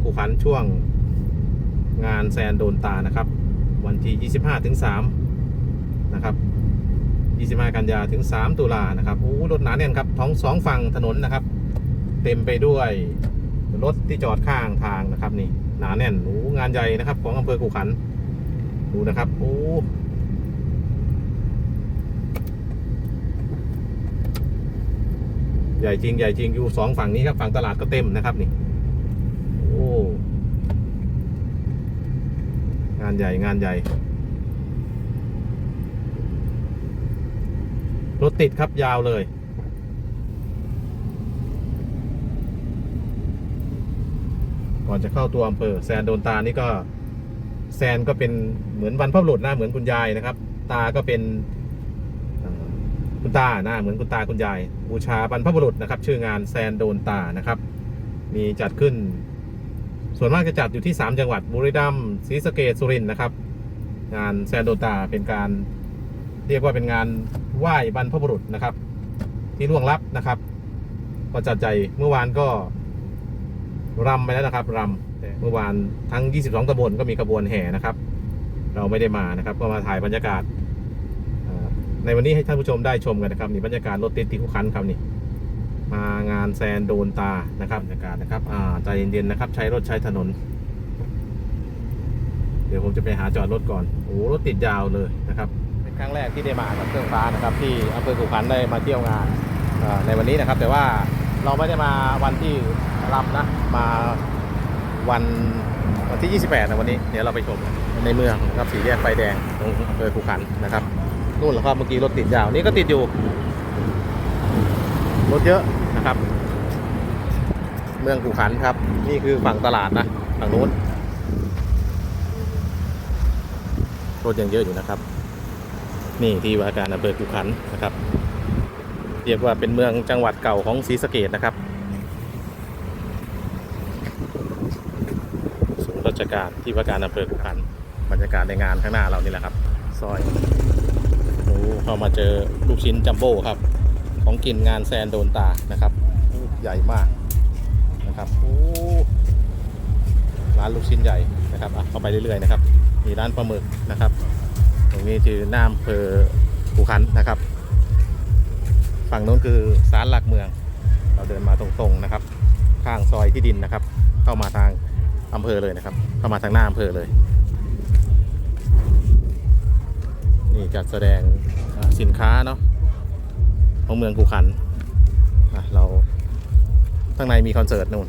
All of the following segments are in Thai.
อคู่ขันช่วงงานแซนโดนตานะครับ วันที่ 25ถึง3นะครับ25 กันยาถึง 3 ตุลานะครับโอ้รถหนาแน่นครับท้องสองฝั่งถนนนะครับ เต็มไปด้วยรถที่จอดข้างทางนะครับนี่หนาแน่นโอ้งานใหญ่นะครับ ของอำเภอขู่ขันดูนะครับโอ้ใหญ่จริงใหญ่จริงอยู่สองฝั่งนี้ครับฝั่งตลาดก็เต็มนะครับนี่ งานใหญ่งานใหญ่ รถติดครับยาวเลย ก่อนจะเข้าตัวอำเภอแซนโดนตานี่ก็ แซนก็เป็นเหมือนวันพ่อบุรุษนะเหมือนคุณยายนะครับ ตาก็เป็นคุณตาหน้าเหมือนคุณตาคุณยายบูชาบรรพบุรุษนะครับ ชื่องานแซนโดนตานะครับ มีจัดขึ้น ส่วนมากจะจัดอยู่ที่ 3 จังหวัดบุรีรัมย์ศรีสะเกษสุรินทร์นะครับ งานแซนโดตาเป็นการเรียกว่าเป็นงานไหว้บรรพบุรุษนะครับ ที่ล่วงลับนะครับ ก็จัดใจเมื่อวานก็รำไปแล้วนะครับรำเมื่อวานทั้ง 22ตำบลก็มีขบวนแห่นะครับ เราไม่ได้มานะครับ ก็มาถ่ายบรรยากาศในวันนี้ให้ท่านผู้ชมได้ชมกันนะครับนี่บรรยากาศรถติดที่คุกคันครับนี่ มางานแซนโดนตานะครับบรรยากาศนะครับอ่าใจเย็นๆนะครับ ใช้รถใช้ถนน เดี๋ยวผมจะไปหาจอดรถก่อนโอ้รถติดยาวเลยนะครับ เป็นครั้งแรกที่ได้มากับเครื่องฟ้านะครับ ที่อำเภอขุขันธ์ได้มาเที่ยวงานอ่อในวันนี้นะครับ แต่ว่าเราไม่ได้มาวันที่รำนะมาวันวันที่ 28นะวันนี้เดี๋ยวเราไปชมในเมืองนะครับสีแยกไฟแดงตรงอำเภอขุขันนะครับนู่นแหละครับเมื่อกี้รถติดยาวนี่ก็ติดอยู่รถเยอะ นะครับ เมืองขุขันธ์ครับ นี่คือฝั่งตลาดนะฝั่งนู้นรถยังเยอะอยู่นะครับ นี่ที่ว่าการอำเภอขุขันธ์นะครับ เรียกว่าเป็นเมืองจังหวัดเก่าของศรีสะเกดนะครับศูนย์ราชการที่ว่าการอำเภอขุขันธ์บรรยากาศในงานข้างหน้าเรานี่แหละครับ ซอยโอ้เข้ามาเจอลูกชิ้นจัมโบ้ครับ ของกินงานแซนโดนตานะครับใหญ่มากนะครับโอ้ร้านลูกชิ้นใหญ่นะครับอะเข้าไปเรื่อยๆนะครับมีร้านปลาหมึกนะครับ ตรงนี้คือหน้าอำเภอภูคันนะครับ ฝั่งโน้นคือศาลหลักเมือง เราเดินมาตรงๆนะครับ ข้างซอยที่ดินนะครับ เข้ามาทางอำเภอเลยนะครับ เข้ามาทางหน้าอำเภอเลย นี่จัดแสดงสินค้าเนาะ ของเมืองภูคันอะเราข้างในมีคอนเสิร์ตนู่น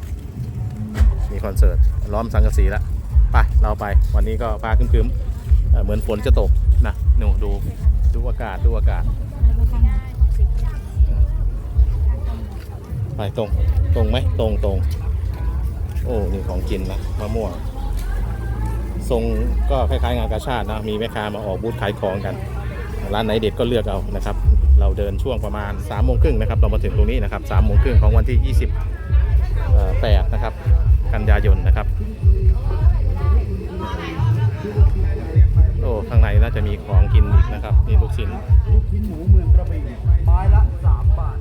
มีคอนเสิร์ตล้อมสังกะสีแล้วไปเราไปวันนี้ก็ฟ้าครึ้มๆเเหมือนฝนจะตกนะหนูดูดูอากาศดูอากาศ ไปตรงตรงไหมตรงตรงโอ้นี่ของกินนะมะม่วงทรงก็คล้ายๆงานกาชาตินะมีแม่ค้ามาออกบูธขายของกัน ร้านไหนเด็ดก็เลือกเอานะครับ เราเดินช่วงประมาณ3ามโมงครึ่งนะครับเรามาถึงตรงนี้นะครับ3ามโมงครึ่งของวันที่ 28 นะครับ กันยายนนะครับโอ้ข้างในน่าจะมีของกินอีกนะครับนี่ลูกชิ้นลูกชิ้นหมูเมืองกระบี่ไม้ละสามบาท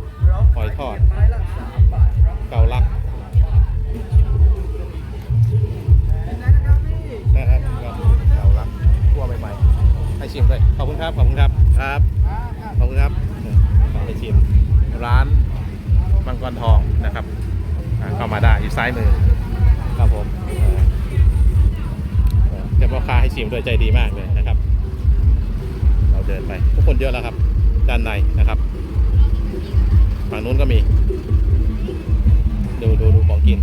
หอยทอดไม้ละสามบาทเกาลักนะครับพี่ครับเกาลักคั่วใหม่ๆให้ชิมด้วยขอบคุณครับขอบคุณครับครับขอบคุณครับ ร้านมังกรทองนะครับเข้ามาได้อยู่ซ้ายมือครับผมเอ่อเอ่อเดี๋ยวพ่อค้าให้ชิมด้วยใจดีมากเลยนะครับ เราเดินไปทุกคนเยอะแล้วครับ ด้านในนะครับฝั่งนู้นก็มี ดูดูดูของกิน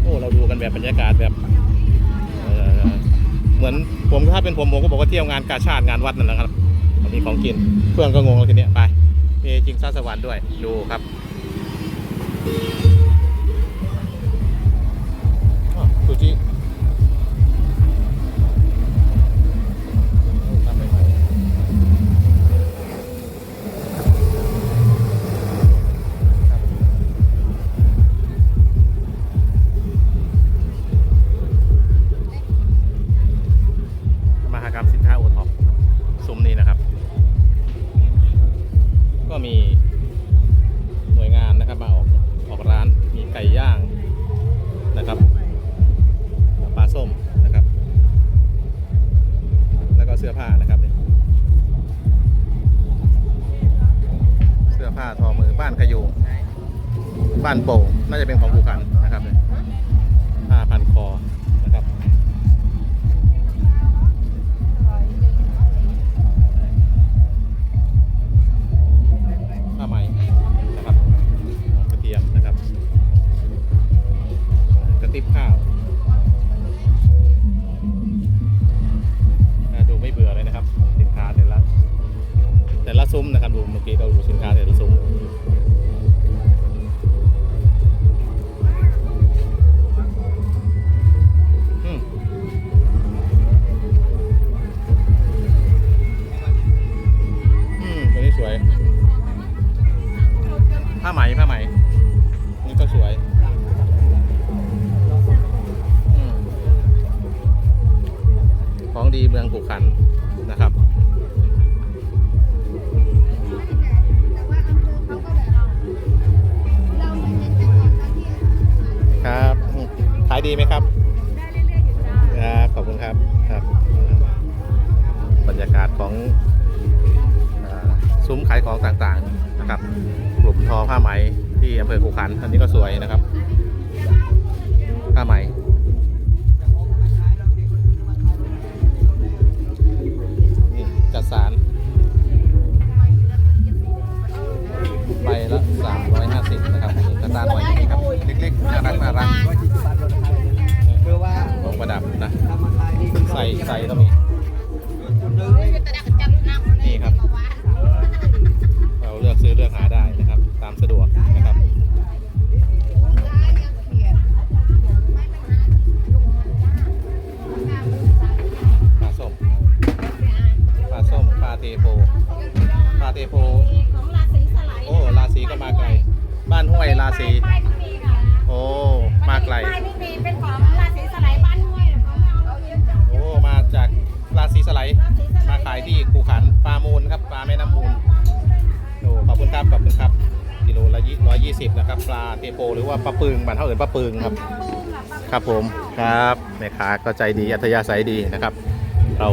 โอ้เราดูกันแบบบรรยากาศแบบ เหมือนผมถ้าเป็นผมผมก็บอกว่าเที่ยวงานกาชาติงานวัดนั่นแหละครับมีของกินเพื่อนก็งงแล้วทีเนี้ยไปมีจิงซาสวรรค์ด้วยดูครับานขยูบ้านโป่งน่าจะเป็นของภูขันนะครับเนี่ยผ้าพันคอนะครับผ้าไหมนะครับกระเทียมนะครับกระติบข้าวาไหมผ้าไหม นี่ก็สวยอของดีเมืองกุขันนะครับครับขายดีไหมครับครับขอบคุณครับครับ บรรยากาศของซุ้มขายของต่างๆ นะครับกลุ่มทอผ้าไหมที่อำเภอขุขันอันนี้ก็สวยนะครับผ้าไหม วยราศีป้ายไม่มีค่ะโอ้มาไกล ป้ายไม่มีเป็นของราศีสไลด์บ้านห้วยน่ะเขาไม่เอาเยอะจังโอ้มาจากราศีสไลด์ราศีสไลด์มาขายที่คูขันปลามูลครับปลาแม่น้ำมูลโอ้ขอบคุณครับขอบคุณครับกิโลละร้อยยี่สิบนะครับปลาเทโพหรือว่าปลาปึงบ้านเท่าอื่นปลาปึงครับ ครับผมครับแม่ค้าก็ใจดีอัธยาศัยดีนะครับ เรา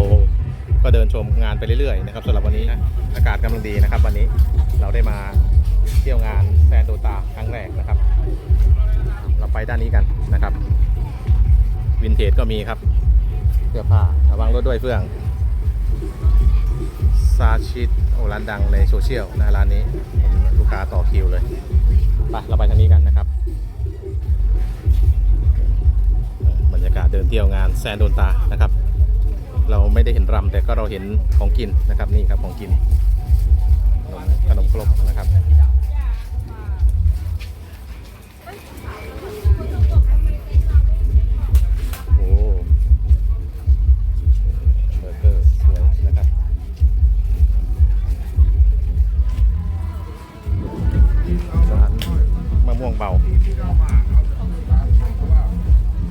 ก็เดินชมงานไปเรื่อยๆนะครับสำหรับวันนี้นะอากาศกำลังดีนะครับ วันนี้เราได้มา เที่ยวงานแฟนโดตาครั้งแรกนะครับ เราไปด้านนี้กันนะครับ วินเทจก็มีครับเสื้อผ้าระวังรถด้วยเฟื่องซาชิตโอร้านดังในโซเชียลนะร้านนี้ลูกค้าต่อคิวเลยไปเราไปทางนี้กันนะครับบรรยากาศเดินเที่ยวงานแซนโดนตานะครับ เราไม่ได้เห็นรำแต่ก็เราเห็นของกินนะครับนี่ครับของกินขนมขนมครกนะครับ มะม่วงเบา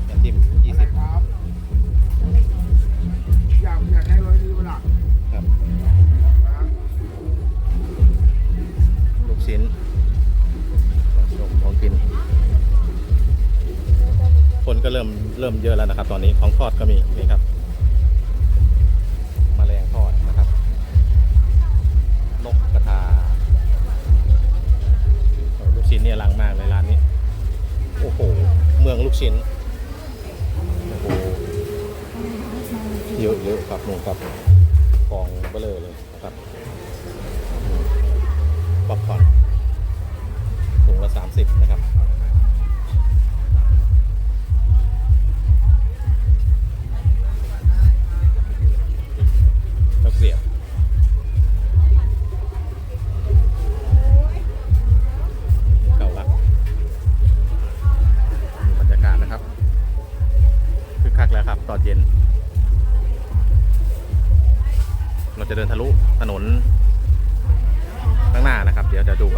น้ำจิ้มยี่สิบอยากอยากให้ร้อยดีเวลาครับ ลูกชิ้นของของกิน คนก็เริ่มเริ่มเยอะแล้วนะครับ ตอนนี้ของทอดก็มีนี่ครับ เ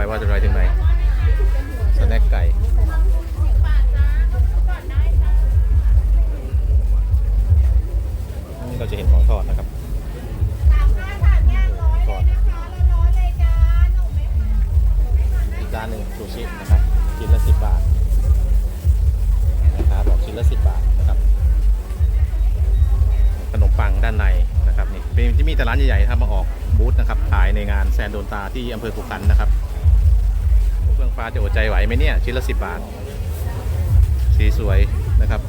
ว่าจะไปถึงไหนสแน็คไก่เราจะเห็นของทอดนะครับทอดอีกจานหนึ่งซูชินะครับชิ้นละสิบบาทนะครับบอกชิ้นละสิบบาทนะครับขนมปังด้านในนะครับนี่เป็นที่มีแต่ร้านใหญ่ๆถ้ามาออกบูธนะครับขายในงานแซนโดนตาที่อำเภอขุขันนะครับ เฟื่องฟ้าจะอดใจไหวไหมเนี่ย ชิ้นละสิบบาท สีสวยนะครับ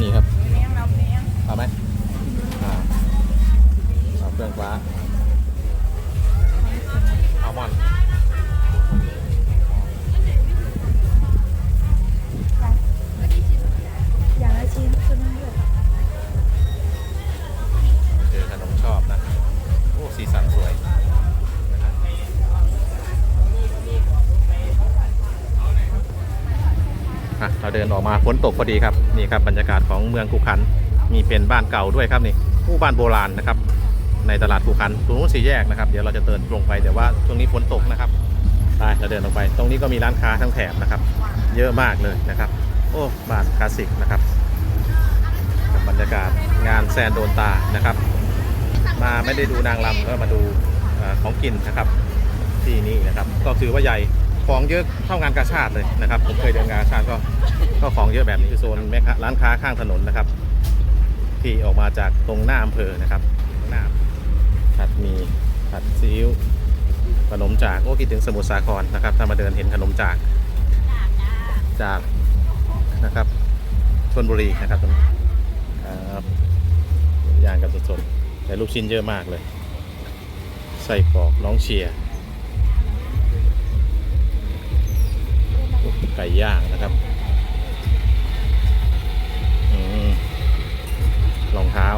นี่ครับเอาไหมอ่าเอาเครื่องฟ้า อกมาฝนตกพอดีครับนี่ครับบรรยากาศของเมืองกุขันมีเป็นบ้านเก่าด้วยครับนี่ผู้บ้านโบราณนะครับ ในตลาดกุขันตรงนู้นสี่แยกนะครับเดี๋ยวเราจะเดินตรงไปแต่ว่าช่วงนี้ฝนตกนะครับไปเราเดินออกไป ตรงนี้ก็มีร้านค้าทั้งแถบนะครับ เยอะมากเลยนะครับ โอ้บ้านคลาสสิกนะครับบรรยากาศงานแซนโดนตานะครับ มาไม่ได้ดูนางรำก็มาดูของกินนะครับ ที่นี่นะครับ ก็คือว่าใหญ่ ของเยอะเท่างานกาชาติเลยนะครับ ผมเคยเดินงานกาชาติก็ก็ของเยอะแบบนี้คือโซนแม่ค้าร้านค้าข้างถนนนะครับ ที่ออกมาจากตรงหน้าอำเภอนะครับหน้าผัดมีผัดซีอิ๊วขนมจากโอ้คิดถึงสมุทรสาครนะครับถ้ามาเดินเห็นขนมจากจากนะครับชลบุรีนะครับตรงนี้ครับย่างกันสดๆแต่ลูกชิ้นเยอะมากเลย ใส่กรอกน้องเชียร์ ย่างนะครับอืมรองเท้า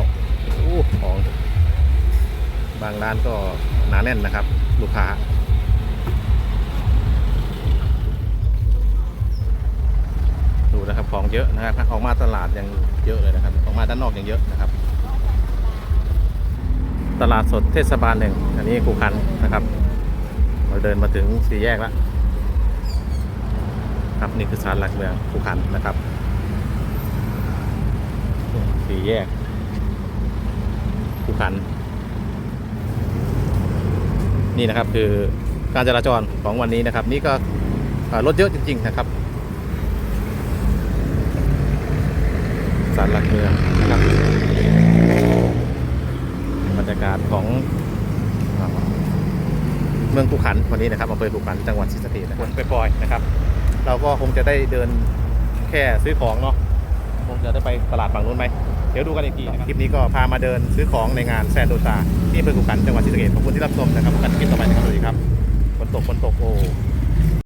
อู้ของบางร้านก็หนาแน่นนะครับ ลูกค้าดูนะครับของเยอะนะครับออกมาตลาดยังเยอะเลยนะครับ ออกมาด้านนอกยังเยอะนะครับ ตลาดสดเทศบาลหนึ่งอันนี้กูคันนะครับ เราเดินมาถึงสี่แยกแล้ว ครับนี่คือสารหลักเมืองกูคันนะครับสี่แยกกูคัน นี่นะครับคือการจราจรของวันนี้นะครับ นี่ก็รถเยอะจริง ๆ นะครับสารหลักเมืองนะครับบรรยากาศของเอ่อเมืองภูขันวันนี้นะครับอำเภอภูขันจังหวัดศรีสะเกษนะครับไปปล่อยนะครับ เราก็คงจะได้เดินแค่ซื้อของเนาะคงจะได้ไปตลาดฝั่งนู้นไหมเดี๋ยวดูกันอีกทีนะคลิปนี้ก็พามาเดินซื้อของในงานแซนโดซาที่อำเภอภูขันจังหวัดศรีสะเกษขอบคุณที่รับชมนะครับพบกันคลิปต่อไปนะครับสวัสดีครับฝนตกฝนตกโอ้